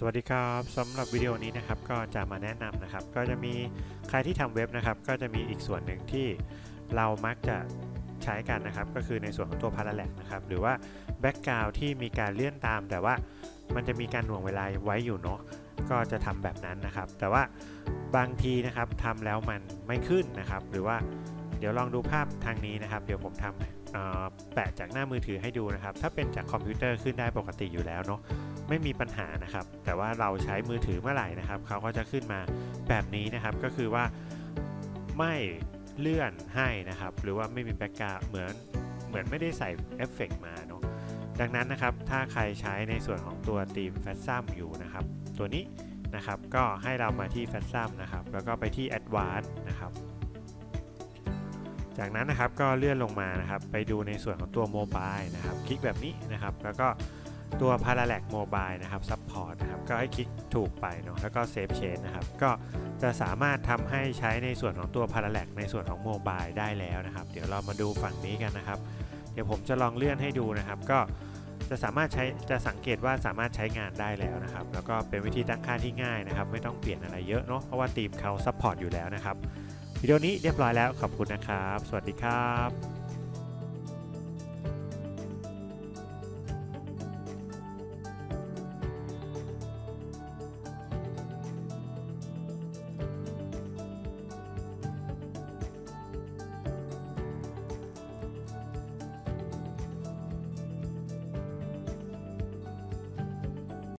สวัสดีครับสำหรับวิดีโอนี้นะครับก็จะมาแนะนำนะครับ ก็จะมีใครที่ทำเว็บนะครับ ก็จะมีอีกส่วนหนึ่งที่เรามักจะใช้กันนะครับ ก็คือในส่วนของตัว Parallax นะครับ หรือว่าแบ็กกราวที่มีการเลื่อนตาม แต่ว่ามันจะมีการหน่วงเวลาไว้อยู่เนาะก็จะทำแบบนั้นนะครับ แต่ว่าบางทีนะครับทำแล้วมันไม่ขึ้นนะครับ หรือว่าเดี๋ยวลองดูภาพทางนี้นะครับ เดี๋ยวผมทำแปะจากหน้ามือถือให้ดูนะครับ ถ้าเป็นจากคอมพิวเตอร์ขึ้นได้ปกติอยู่แล้วเนาะ ไม่มีปัญหานะครับ แต่ว่าเราใช้มือถือเมื่อไหร่นะครับเขาก็จะขึ้นมาแบบนี้นะครับ ก็คือว่าไม่เลื่อนให้นะครับ หรือว่าไม่มีแบ็กกราวเหมือนเหมือนไม่ได้ใส่เอฟเฟกต์มาเนาะดังนั้นนะครับ ถ้าใครใช้ในส่วนของตัวธีมแฟชซัมอยู่นะครับ ตัวนี้นะครับก็ให้เรามาที่แฟชซัมนะครับ แล้วก็ไปที่ Advanced นะครับ จากนั้นนะครับก็เลื่อนลงมานะครับ ไปดูในส่วนของตัวโมบายนะครับ คลิกแบบนี้นะครับ แล้วก็ ตัว Parallax Mobile นะครับ Support นะครับ ก็ให้คลิกถูกไปเนาะแล้วก็ Save Change นะครับ ก็จะสามารถทำให้ใช้ในส่วนของตัว Parallax ในส่วนของ Mobile ได้แล้วนะครับ เดี๋ยวเรามาดูฝั่งนี้กันนะครับ เดี๋ยวผมจะลองเลื่อนให้ดูนะครับ ก็จะสามารถใช้จะสังเกตว่าสามารถใช้งานได้แล้วนะครับ แล้วก็เป็นวิธีตั้งค่าที่ง่ายนะครับ ไม่ต้องเปลี่ยนอะไรเยอะเนาะเพราะว่าทีมเขา Support อยู่แล้วนะครับวิดีโอนี้เรียบร้อยแล้วขอบคุณนะครับ สวัสดีครับ